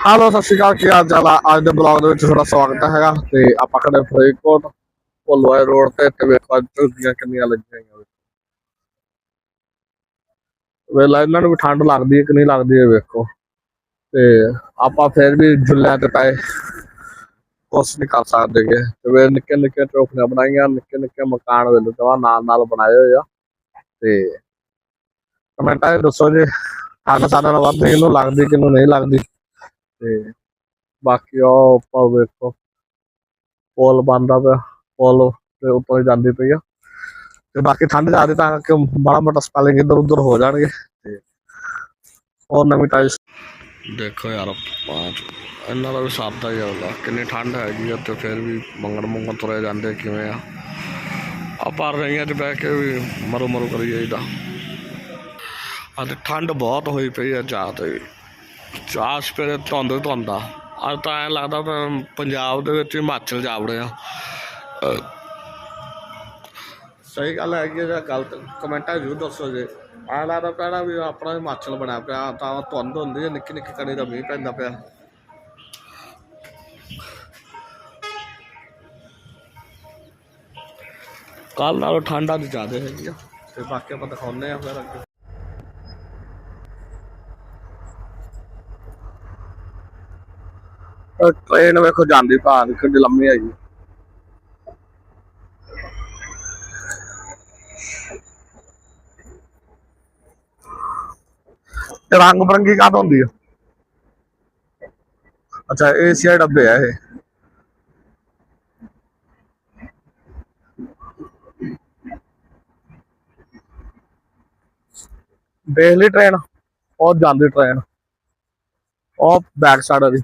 ਹਾਲੋ ਸਤਿ ਸ਼੍ਰੀ ਅਕਾਲ, ਕੀ ਹਾਲ ਚਾਲ ਆ? ਅੱਜ ਦੇ ਬਲੌਗ ਦੇ ਵਿੱਚ ਤੁਹਾਡਾ ਸਵਾਗਤ ਹੈਗਾ ਤੇ ਆਪਾਂ ਖੜੇ ਫਰੀਦਕੋਟ ਭੁੱਲਵਾਏ ਰੋਡ ਤੇ ਤੇ ਵੇਖੋ ਅੱਜ ਝੁੱਗੀਆਂ ਕਿੰਨੀਆਂ ਲੱਗੀਆਂ ਹੋਈਆਂ ਵੇਲਾ ਇਹਨਾਂ ਨੂੰ ਵੀ ਠੰਡ ਲੱਗਦੀ ਹੈ ਕਿ ਨਹੀਂ ਲੱਗਦੀ ਹੈ ਵੇਖੋ। ਤੇ ਆਪਾਂ ਫਿਰ ਵੀ ਝੁੱਲਿਆਂ ਤੇ ਪਏ, ਕੁਛ ਨਹੀਂ ਕਰ ਸਕਦੇ ਗੇ। ਤੇ ਵੇ ਨਿੱਕੇ ਨਿੱਕੇ ਚੌਕੀਆਂ ਬਣਾਈਆਂ ਨਿੱਕੇ ਨਿੱਕੇ ਮਕਾਨ ਵੇਲੇ ਜਵਾ ਨਾਲ ਨਾਲ ਬਣਾਏ ਹੋਏ ਆ। ਤੇ ਕਮੈਂਟਾਂ 'ਚ ਦੱਸੋ ਜੇ, ਠੰਡ ਸਾਡੇ ਨਾਲ ਵੱਧ ਕਿਹਨੂੰ ਲੱਗਦੀ ਕਿਹਨੂੰ ਨਹੀਂ ਲੱਗਦੀ। ਤੇ ਬਾਕੀ ਉਹ ਉੱਪਰ ਵੇਖੋ, ਪੁਲ ਬੰਦਾ ਪਿਆ, ਪੁਲ ਦੇ ਉੱਪਰ ਜਾਂਦੀ ਪਈ ਆ। ਤੇ ਬਾਕੀ ਠੰਡ ਜ਼ਿਆਦਾ ਤਾਂ ਕਿ ਬੜਾ ਮੋਟਾ ਸਪੈਲਿੰਗ ਇੱਧਰ ਉੱਧਰ ਹੋ ਜਾਣਗੇ ਤੇ ਹੋਰ ਨਵੀਂ ਟਾਈਸ ਦੇਖੋ ਯਾਰ, ਪਾਂਚ, ਇਹਨਾਂ ਦਾ ਵੀ ਸਾਦਾ ਹੀ ਆਉਂਦਾ ਕਿੰਨੀ ਠੰਡ ਹੈਗੀ ਆ ਤੇ ਫਿਰ ਵੀ ਮੰਗਣ ਮੰਗਣ ਤੁਰੇ ਜਾਂਦੇ ਕਿਵੇਂ ਆ। ਆਪਾਂ ਰਹੀਆਂ 'ਚ ਬਹਿ ਕੇ ਵੀ ਮਰੋ ਮਰੋ ਕਰੀ ਜਾਈਦਾ। ਅੱਜ ਠੰਡ ਬਹੁਤ ਹੋਈ ਪਈ ਆ, ਜਾ ਤੇ ਚਾਹ ਸਪਰੇ ਧੁੰਦ ਧੁੰਦ। ਆ ਅੱਜ ਤਾਂ ਐਂ ਲੱਗਦਾ ਵੀ ਪੰਜਾਬ ਦੇ ਵਿੱਚ ਹਿਮਾਚਲ ਜਾ ਵੜਿਆ ਸਹੀ ਗੱਲ ਹੈਗੀ ਹੈ ਜਾਂ ਗਲਤ ਕਮੈਂਟਾਂ ਜ਼ਰੂਰ ਦੱਸੋ ਜੇ। ਐਂ ਲੱਗਦਾ ਪਿਆ ਵੀ ਆਪਣਾ ਹਿਮਾਚਲ ਬਣਿਆ ਪਿਆ, ਤਾਂ ਧੁੰਦ ਹੁੰਦੀ ਹੈ ਨਿੱਕੀ ਨਿੱਕੀ ਕਣੀ ਦਾ ਮੀਂਹ ਪੈਂਦਾ ਪਿਆ। ਕੱਲ ਨਾਲੋਂ ਠੰਡ ਅੱਜ ਜ਼ਿਆਦਾ ਹੈਗੀ ਆ। ਤੇ ਬਾਕੀ ਆਪਾਂ ਦਿਖਾਉਂਦੇ ਆ ਫਿਰ ਅੱਗੇ। ਟ੍ਰੇਨ ਵੇਖੋ ਜਾਂਦੀ ਭਾਰ ਕਿੰਨੀ ਲੰਮੀ ਹੈਗੀ ਜੀ। ਰੰਗ ਬਰੰਗੀ ਕਾਹ ਹੁੰਦੀ ਆ? ਅੱਛਾ ਏਸੀਆ ਡੱਬੇ ਆ ਇਹ। ਦੇਖ ਲਈ ਟ੍ਰੇਨ ਉਹ ਜਾਂਦੀ ਟ੍ਰੇਨ ਉਹ ਬੈਕ ਸਾਈਡ ਦੀ